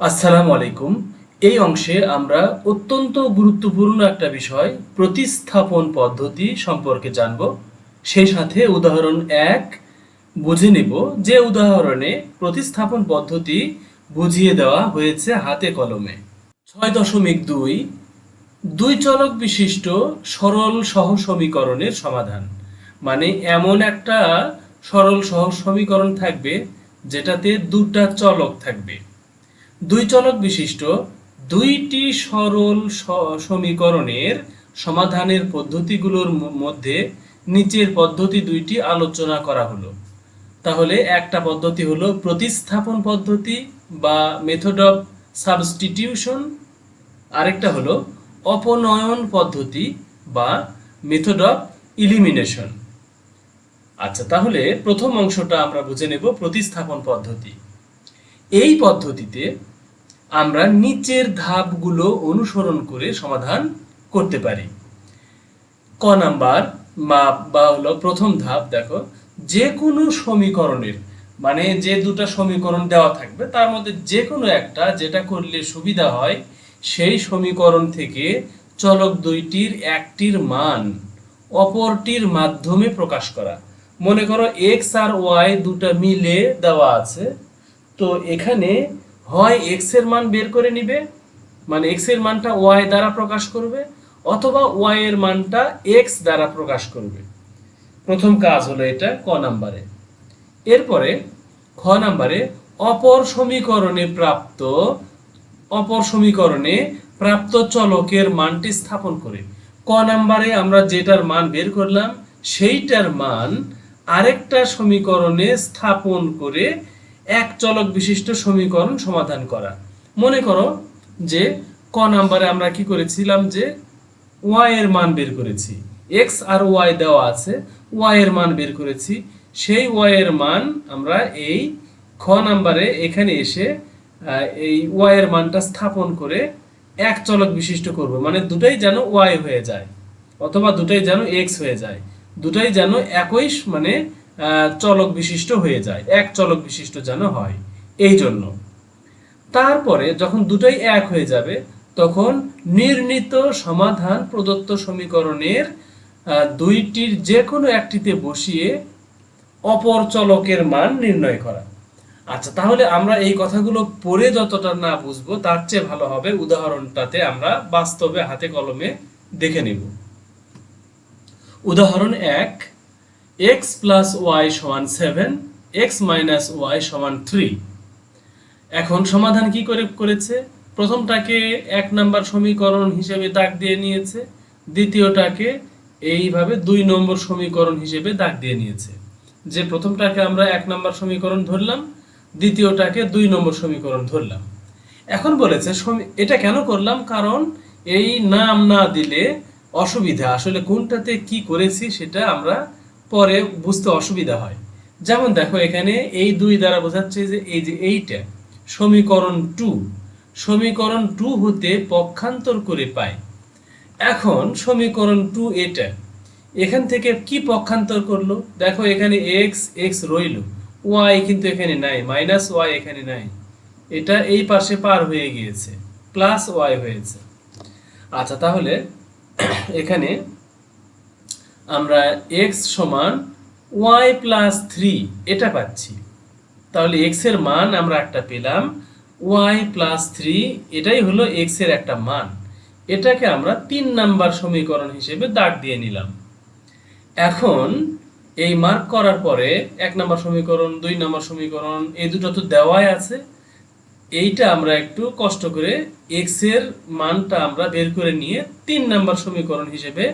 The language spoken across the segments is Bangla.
আসসালামু আলাইকুম। এই অংশে আমরা অত্যন্ত গুরুত্বপূর্ণ একটা বিষয়, প্রতিস্থাপন পদ্ধতি সম্পর্কে জানব। সেই সাথে উদাহরণ এক, বুঝে নেব যে উদাহরণে প্রতিস্থাপন পদ্ধতি বুঝিয়ে দেওয়া হয়েছে হাতে কলমে। ছয় দশমিক দুই দুই চলক বিশিষ্ট সরল সহ সমীকরণের সমাধান। মানে এমন একটা সরল সহ সমীকরণ থাকবে যেটাতে দুটা চলক থাকবে। দুই চলক বিশিষ্ট দুইটি সরল সমীকরণের সমাধানের পদ্ধতিগুলোর মধ্যে নিচের পদ্ধতি দুইটি আলোচনা করা হলো। তাহলে একটা পদ্ধতি হলো প্রতিস্থাপন পদ্ধতি বা মেথড অফ সাবস্টিটিউশন আরেকটা হলো অপনয়ন পদ্ধতি বা মেথড অফ ইলিমিনেশন আচ্ছা তাহলে প্রথম অংশটা আমরা বুঝে নেব প্রতিস্থাপন পদ্ধতি। এই পদ্ধতিতে আমরা নিচের ধাপগুলো অনুসরণ করে সমাধান করতে পারি। ক নাম্বার, মাপ বা হলো প্রথম ধাপ, দেখো যে কোনো সমীকরণের মানে যে দুটো সমীকরণ দেওয়া থাকবে, তার মধ্যে যে কোনো একটা যেটা করলে সুবিধা হয়, সেই সমীকরণ থেকে চলক দুইটির একটির মান অপরটির মাধ্যমে প্রকাশ করা। মনে করো এক্স আর ওয়াই দুটো মিলে দেওয়া আছে, তো এখানে হয় এক্সের মান বের করে নিবে মানে এক্সের মানটা ওয়াই দ্বারা প্রকাশ করবে, অথবা ওয়াই এর মানটা এক্স দ্বারা প্রকাশ করবে। প্রথম কাজ হলো এটা ক নাম্বারে। এরপরে খ নাম্বারে অপর সমীকরণে প্রাপ্ত, অপর সমীকরণে প্রাপ্ত চলকের মানটি স্থাপন করে। ক নাম্বারে আমরা যেটার মান বের করলাম, সেইটার মান আরেকটা সমীকরণে স্থাপন করে এক চলক বিশিষ্ট সমীকরণ সমাধান করা। মনে করো যে ক নাম্বারে আমরা কি করেছিলাম যে ওয়াই এর মান বের করেছি। এক্স আর ওয়াই দেওয়া আছে ওয়াই এর মান বের করেছি। সেই ওয়াই এর মান আমরা এই খ নাম্বারে এখানে এসে এই ওয়াই এর মানটা স্থাপন করে এক চলক বিশিষ্ট করব। মানে দুটাই যেন ওয়াই হয়ে যায়, অথবা দুটাই যেন এক্স হয়ে যায়। দুটাই যেন একই মানে চলক বিশিষ্ট হয়ে যায়, এক চলক বিশিষ্ট যেন হয়। এই জন্য তারপরে যখন দুটোই এক হয়ে যাবে, তখন নির্ণীত সমাধান প্রদত্ত সমীকরণের দুইটির যে কোনো একটিতে বসিয়ে অপর চলকের মান নির্ণয় করা। আচ্ছা তাহলে আমরা এই কথাগুলো পড়ে যতটা না বুঝব, তার চেয়ে ভালো হবে উদাহরণটাতে আমরা বাস্তবে হাতে কলমে দেখে নিব। উদাহরণ এক এক্স প্লাস ওয়াই সমান সেভেন এক্স মাইনাস ওয়াই সমান থ্রি এখন সমাধান কি করে করেছে? প্রথমটাকে এক নাম্বার সমীকরণ হিসেবে দাগ দিয়ে নিয়েছে, দ্বিতীয়টাকে এইভাবে দুই নম্বর সমীকরণ হিসেবে দাগ দিয়ে নিয়েছে। যে প্রথমটাকে আমরা এক নাম্বার সমীকরণ ধরলাম, দ্বিতীয়টাকে দুই নম্বর সমীকরণ ধরলাম। এখন বলেছে এটা কেন করলাম? কারণ এই নাম না দিলে অসুবিধা। আসলে কোনটাতে কি করেছি সেটা আমরা পরে বুঝতে অসুবিধা হয়। যেমন দেখো এখানে এই দুই দ্বারা বোঝাচ্ছে যে এই যে এইটা, সমীকরণ টু সমীকরণ টু হতে পক্ষান্তর করে পাই এখন সমীকরণ টু এটা, এখান থেকে কি পক্ষান্তর করল? দেখো এখানে এক্স এক্স রইল। ওয়াই কিন্তু এখানে নাই মাইনাস ওয়াই এখানে নাই। এটা এই পাশে পার হয়ে গিয়েছে প্লাস ওয়াই হয়েছে। আচ্ছা তাহলে এখানে আমরা এক্স সমান ওয়াই প্লাস থ্রি এটা পাচ্ছি। তাহলে এক্সের মান আমরা একটা পেলাম ওয়াই প্লাস থ্রি এটাই হলো এক্সের একটা মান। এটাকে আমরা তিন নাম্বার সমীকরণ হিসেবে দাগ দিয়ে নিলাম। এখন এই মার্ক করার পরে এক নম্বর সমীকরণ, দুই নম্বর সমীকরণ, এই দুটো তো দেওয়াই আছে। এইটা আমরা একটু কষ্ট করে এক্সের মানটা আমরা বের করে নিয়ে তিন নাম্বার সমীকরণ হিসেবে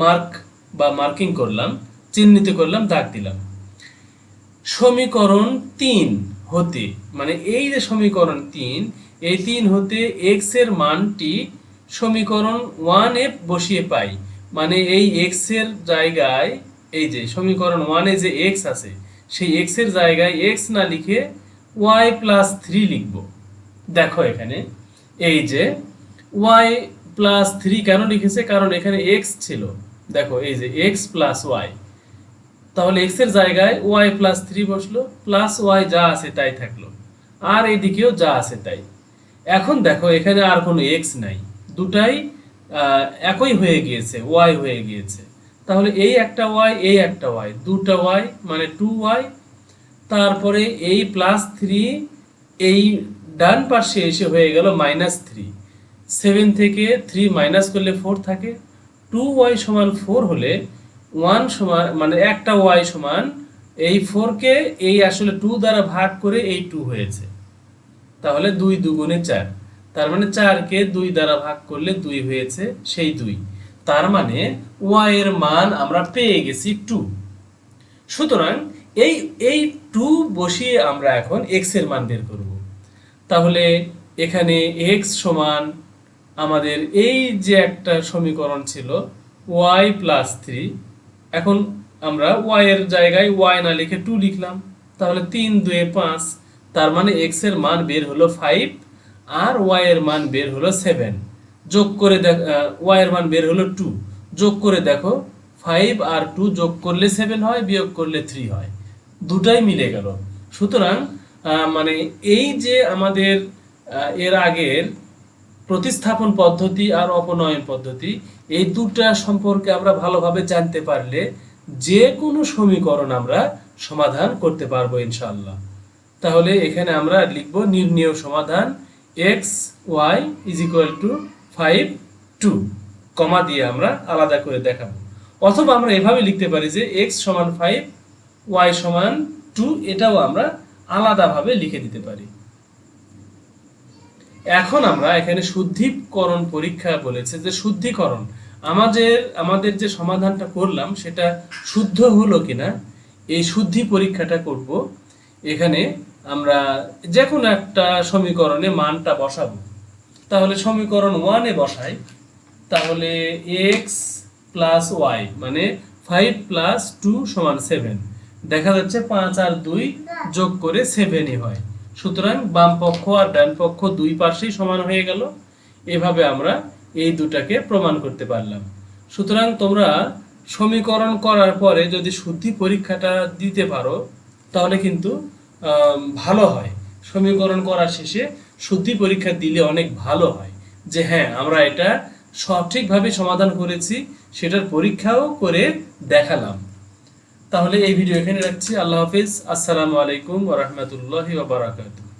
মার্ক বা মার্কিং করলাম, চিহ্নিত করলাম, দাগ দিলাম। সমীকরণ তিন হতে মানে এই যে সমীকরণ তিন, এই তিন হতে এক্সের মানটি সমীকরণ ওয়ান এ বসিয়ে পাই। মানে এই এক্সের জায়গায়, এই যে সমীকরণ ওয়ানে যে এক্স আছে, সেই এক্সের জায়গায় এক্স না লিখে ওয়াই প্লাস থ্রি লিখব। দেখো এখানে, এই যে ওয়াই প্লাস থ্রি কেন লিখেছে? কারণ এখানে এক্স ছিল। দেখো, এই যে এক্স প্লাস ওয়াই তাহলে এক্সের জায়গায় ওয়াই প্লাস থ্রি বসল প্লাস ওয়াই যা আছে তাই থাকল। আর এদিকেও যা আছে তাই। এখন দেখো, এখানে আর কোনো এক্স নাই। দুটাই একই হয়ে গিয়েছে ওয়াই হয়ে গিয়েছে। তাহলে এই একটা ওয়াই এই একটা ওয়াই দুটা ওয়াই মানে টু ওয়াই তারপরে এই প্লাস থ্রি এই ডান পাশে এসে হয়ে গেল মাইনাস থ্রি সেভেন থেকে থ্রি মাইনাস করলে ফোর থাকে। টু ওয়াই সমান ফোর হলে ওয়ান সমান মানে একটা ওয়াই সমান, এই ফোরকে এই আসলে টু দ্বারা ভাগ করে এই টু হয়েছে। তাহলে দুই দুগুণে চার। তার মানে চারকে দুই দ্বারা ভাগ করলে দুই হয়েছে, সেই দুই। তার মানে ওয়াই এর মান আমরা পেয়ে গেছি টু সুতরাং এই এই টু বসিয়ে আমরা এখন এক্সের মান বের করব। তাহলে এখানে এক্স সমান আমাদের এই যে একটা সমীকরণ ছিল ওয়াই প্লাস থ্রি এখন আমরা ওয়াই এর জায়গায় ওয়াই না লিখে টু লিখলাম। তাহলে তিন দুয়ে পাঁচ, তার মানে এক্সের মান বের হলো ফাইভ আর ওয়াই এর মান বের হলো সেভেন যোগ করে দেখ ওয়াই এর মান বের হলো টু যোগ করে দেখো ফাইভ আর টু যোগ করলে সেভেন হয়, বিয়োগ করলে থ্রি হয়। দুটাই মিলে গেল। সুতরাং মানে এই যে আমাদের এর আগের প্রতিস্থাপন পদ্ধতি আর অপনয়ন পদ্ধতি, এই দুটা সম্পর্কে আমরা ভালোভাবে জানতে পারলে যে কোনো সমীকরণ আমরা সমাধান করতে পারব ইনশাল্লাহ তাহলে এখানে আমরা লিখব নির্ণেয় সমাধান x y is equal to five two comma দিয়ে আমরা আলাদা করে দেখাবো। অথবা আমরা এভাবে লিখতে পারি যে এক্স সমান ফাইভ ওয়াই সমান টু এটাও আমরা আলাদাভাবে লিখে দিতে পারি। এখন আমরা এখানে শুদ্ধিকরণ পরীক্ষা বলেছে যে শুদ্ধিকরণ, আমাদের আমাদের যে সমাধানটা করলাম সেটা শুদ্ধ হলো কিনা, এই শুদ্ধি পরীক্ষাটা করব। এখানে আমরা যে কোনো একটা সমীকরণে মানটা বসাবো। তাহলে সমীকরণ ওয়ানে বসাই, তাহলে এক্স প্লাস ওয়াই মানে ফাইভ প্লাস টু সমান সেভেন দেখা যাচ্ছে পাঁচ আর দুই যোগ করে সেভেনই হয়। সুতরাং বাম পক্ষ আর ডান পক্ষ দুই পাশেই সমান হয়ে গেল। এভাবে আমরা এই দুটাকে প্রমাণ করতে পারলাম। সুতরাং তোমরা সমীকরণ করার পরে যদি শুদ্ধি পরীক্ষাটা দিতে পারো, তাহলে কিন্তু ভালো হয়। সমীকরণ করার শেষে শুদ্ধি পরীক্ষা দিলে অনেক ভালো হয়। যে হ্যাঁ আমরা এটা সঠিকভাবে সমাধান করেছি, সেটার পরীক্ষাও করে দেখালাম। তাহলে এই ভিডিও এখানে রাখছি। আল্লাহ হাফিজ। আসসালামু আলাইকুম ওরহমতুল্লাহ ওবরাকাতুহ